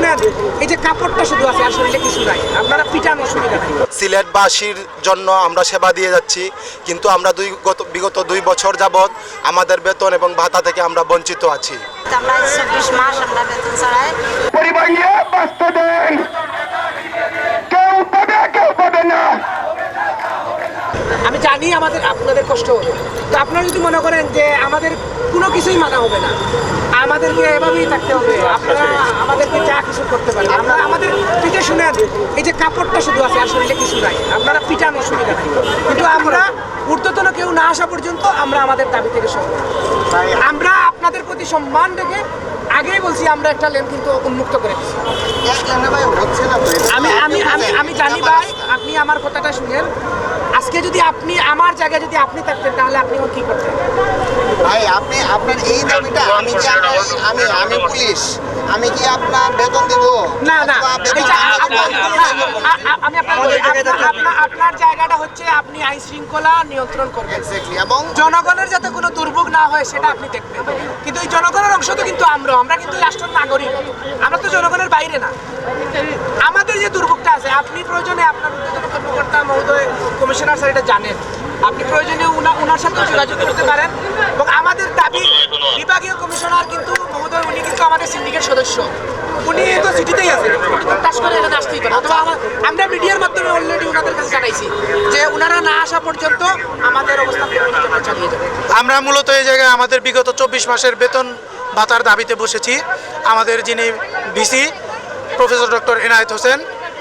শুনেন এই যে কাপড়টা শুধু আছে আর শরীরে কিছু নাই। আপনারা পিটানোর সুবিধা নাই। সিলেটবাসীর জন্য আমরা সেবা দিয়ে যাচ্ছি কিন্তু আমরা দুই গত বিগত দুই বছর যাবৎ আমাদের বেতন এবং ভাতা থেকে আমরা বঞ্চিত আছি। আমরা চব্বিশ মাস আমরা বেতন ছাড়াই পরিবার বাঁচতে দেন। কেউ পাবে কেউ পাবে না। আমি জানি আমাদের আপনাদের কষ্ট হবে। তো আপনারা যদি মনে করেন যে আমাদের কোনো কিছুই মানা হবে না। আমাদেরকে এভাবেই থাকতে হবে। আপনারা আমাদেরকে যা কিছু করতে পারেন। আমরা আমাদের পিঠে শুনেন এই যে কাপড়টা শুধু আছে আসলে কিছু নাই। আপনারা পিটানোর সুবিধা নাই। কিন্তু আমরা ঊর্ধ্বতন কেউ না আসা পর্যন্ত আমরা আমাদের দাবি থেকে সরব। আমরা আপনাদের প্রতি সম্মান রেখে আগেই বলছি আমরা একটা লেন কিন্তু উন্মুক্ত করে দিচ্ছি। আমি আমি আমি আমি জানি ভাই আপনি আমার কথাটা শুনেন। আজকে যদি আপনি আমার জায়গায় যদি আপনি থাকতেন তাহলে আপনি আমার কি করতেন? ভাই আপনি আপনার এই দাবিটা আমি কি আমি আমি পুলিশ আমি কি আপনার বেতন দিব? না না আমি আপনার জায়গাটা হচ্ছে আপনি আইন শৃঙ্খলা নিয়ন্ত্রণ করবেন। এবং জনগণের যাতে কোনো দুর্ভোগ না হয় সেটা আপনি দেখবেন। কিন্তু এই জনগণের অংশ তো কিন্তু আমরা আমরা কিন্তু রাষ্ট্রের নাগরিক। আমরা তো জনগণের বাইরে না। আমাদের যে দুর্ভোগটা আছে আপনি প্রয়োজনে আপনার কর্মকর্তা মহোদয়, কমিশনার স্যার এটা জানেন। আপনি প্রয়োজনীয় ওনার সাথেও যোগাযোগ করতে পারেন এবং আমাদের দাবি, বিভাগীয় কমিশনার কিন্তু মহোদয়, উনি কিন্তু আমাদের সিন্ডিকেট সদস্য। উনি তো সিটিতেই আছেন। আমরা মিডিয়ার মাধ্যমে অলরেডি ওনাদের কাছে জানাইছি যে ওনারা না আসা পর্যন্ত আমাদের আমরা চালিয়ে আমরা মূলত এই জায়গায় আমাদের বিগত চব্বিশ মাসের বেতন ভাতার দাবিতে বসেছি। আমাদের যিনি VC, professor doctor Enayet Hossain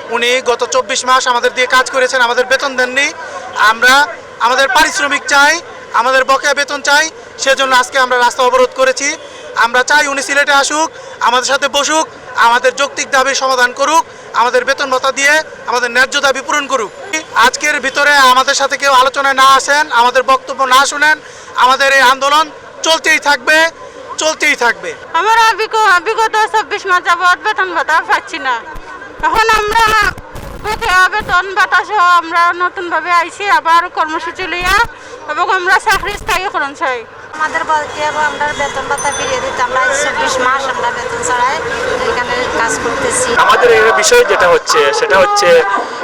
উনি গত চব্বিশ মাস আমাদের দিয়ে কাজ করেছেন, আমাদের বেতন দেননি। আমরা আমাদের পারিশ্রমিক চাই, আমাদের বকেয়া বেতন চাই, সেজন্য আজকে আমরা রাস্তা অবরোধ করেছি। আমরা চাই উনি সিলেটে আসুক, আমাদের সাথে বসুক, আমাদের যৌক্তিক দাবি সমাধান করুক, আমাদের বেতন ভাতা দিয়ে আমাদের ন্যায্য দাবি পূরণ করুক। আজকের ভিতরে আমাদের সাথে কেউ আলোচনায় না আসেন, আমাদের বক্তব্য না শুনেন, আমাদের এই আন্দোলন চলতেই থাকবে চলতেই থাকবে। আমরা বিগ- বিগত চব্বিশ মাস যাবৎ বেতন ভাতা পাচ্ছি না। এখন আমরা বকেয়া বেতন ভাতা সহ আমরা নতুনভাবে আইছি আবার কর্মসূচি লইয়া এবং আমরা চাকরি স্থায়ীকরণ চাই। আমাদের বলকে আমরা বেতন ভাতা ফিরিয়ে দিতে আমরা চব্বিশ মাস আমরা বেতন ছাড়াই এখানে কাজ করতেছি। আমাদের এই বিষয় যেটা হচ্ছে সেটা হচ্ছে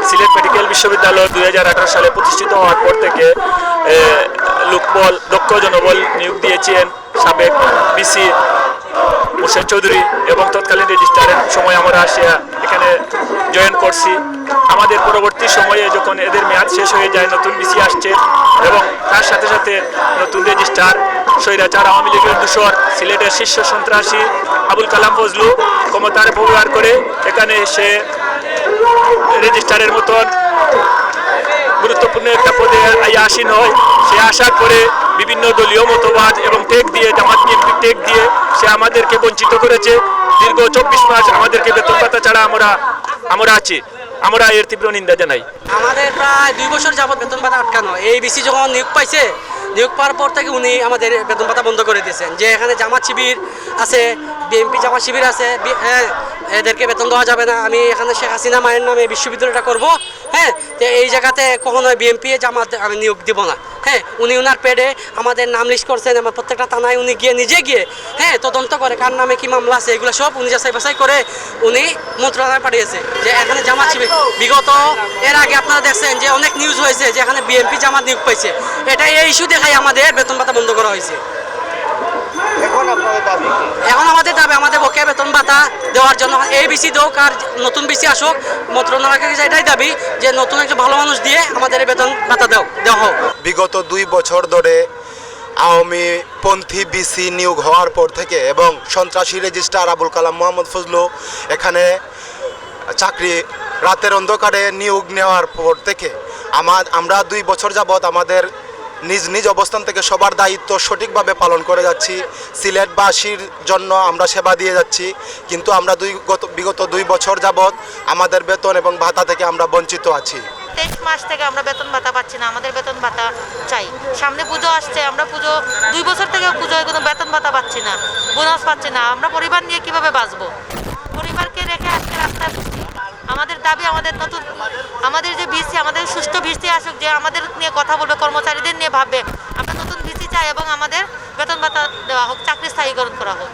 সিলেট মেডিকেল বিশ্ববিদ্যালয় দু হাজার এগারো সালে প্রতিষ্ঠিত হওয়ার পর থেকে লোকবল দক্ষ জনবল নিয়োগ দিয়েছেন সাবেক বিসি মুর্শেদ চৌধুরী এবং তৎকালীন রেজিস্ট্রারের সময় আমরা আসিয়া এখানে জয়েন করছি। আমাদের পরবর্তী সময়ে যখন এদের মেয়াদ শেষ হয়ে যায়, নতুন বিসি আসছে এবং তার সাথে সাথে নতুন রেজিস্ট্রার স্বৈরাচার, আওয়ামী লীগের দূষর সিলেটের শীর্ষ সন্ত্রাসী আবুল কালাম ফজলু ক্ষমতার ব্যবহার করে এখানে এসে রেজিস্ট্রারের মতন গুরুত্বপূর্ণ একটা পদে আসীন হয়। সে আসার পরে বিভিন্ন দলীয় মতবাদ এবং টেক দিয়ে, জামাত বিএনপি টেক দিয়ে সে আমাদেরকে বঞ্চিত করেছে। দীর্ঘ চব্বিশ মাস আমাদেরকে বেতন ভাতা ছাড়া আমরা আমরা আছি। আমরা এর তীব্র নিন্দা জানাই। আমাদের প্রায় দুই বছর যাবত বেতন ভাতা আটকানো। এই বিসি যখন নিয়োগ পাইছে, নিয়োগ পাওয়ার পর থেকে উনি আমাদের বেতন ভাতা বন্ধ করে দিয়েছেন। যে এখানে জামাত শিবির আছে, বিএনপি জামাত শিবির আছে এদেরকে বেতন দেওয়া যাবে না। আমি এখানে শেখ হাসিনা মায়ের নামে বিশ্ববিদ্যালয়টা করব হ্যাঁ? তো এই জায়গাতে কখনো বিএনপি জামাত, আমি নিয়োগ দিব না হ্যাঁ? উনি ওনার পেডে আমাদের নাম লিস্ট করছেন, আমার প্রত্যেকটা থানায় উনি গিয়ে নিজে গিয়ে হ্যাঁ তদন্ত করে, কার নামে কি মামলা আছে, এগুলো সব উনি যাচাই বাছাই করে উনি মন্ত্রণালয়ে পাঠিয়েছে যে এখানে জামাত শিবির। বিগত, এর আগে আপনারা দেখছেন যে অনেক নিউজ হয়েছে যে এখানে বিএনপি জামাত নিয়োগ পাইছে। এটা এই ইস্যু দেখাই আমাদের বেতন ভাতা বন্ধ করা হয়েছে। এখন আপনাদের দাবি এখন আমাদের দাবি আমাদের বকেয়া বেতন ভাতা দেওয়ার জন্য। এই বিসি দোক আর নতুন বিসি আসুক মন্ত্রণালয়কে এটাই দাবি যে নতুন একটা ভালো মানুষ দিয়ে আমাদের এই বেতন ভাতা দাও দেওয়া হোক। বিগত দুই বছর ধরে আওয়ামী পন্থী বিসি নিয়োগ হওয়ার পর থেকে এবং সন্ত্রাসী রেজিস্ট্রার আবুল কালাম মোহাম্মদ ফজলু এখানে চাকরি রাতের অন্ধকারে নিয়োগ নেওয়ার পর থেকে আমার আমরা দুই বছর যাবৎ আমাদের নিজ নিজ অবস্থান থেকে সবার দায়িত্ব সঠিকভাবে পালন করে যাচ্ছি। সিলেটবাসীর জন্য আমরা সেবা দিয়ে যাচ্ছি। কিন্তু আমরা দুই গত, বিগত দুই বছর যাবৎ আমাদের বেতন এবং ভাতা থেকে আমরা বঞ্চিত আছি। তেইশ মাস থেকে আমরা বেতন ভাতা পাচ্ছি না, আমাদের বেতন ভাতা চাই। সামনে পুজো আসছে, আমরা পুজো, দুই বছর থেকে পুজোয় কোনো বেতন ভাতা পাচ্ছি না, বোনাস পাচ্ছি না। আমরা পরিবার নিয়ে কীভাবে বাঁচবো? পরিবারকে রেখে আমাদের দাবি, আমাদের নতুন, আমাদের যে ভিসি, আমাদের সুস্থ ভিসি আসুক, যে আমাদের নিয়ে কথা বলবে, কর্মচারীদের নিয়ে ভাববে, আমরা নতুন ভিসি চাই এবং আমাদের বেতন ভাতা দেওয়া হোক, চাকরি স্থায়ীকরণ করা হোক।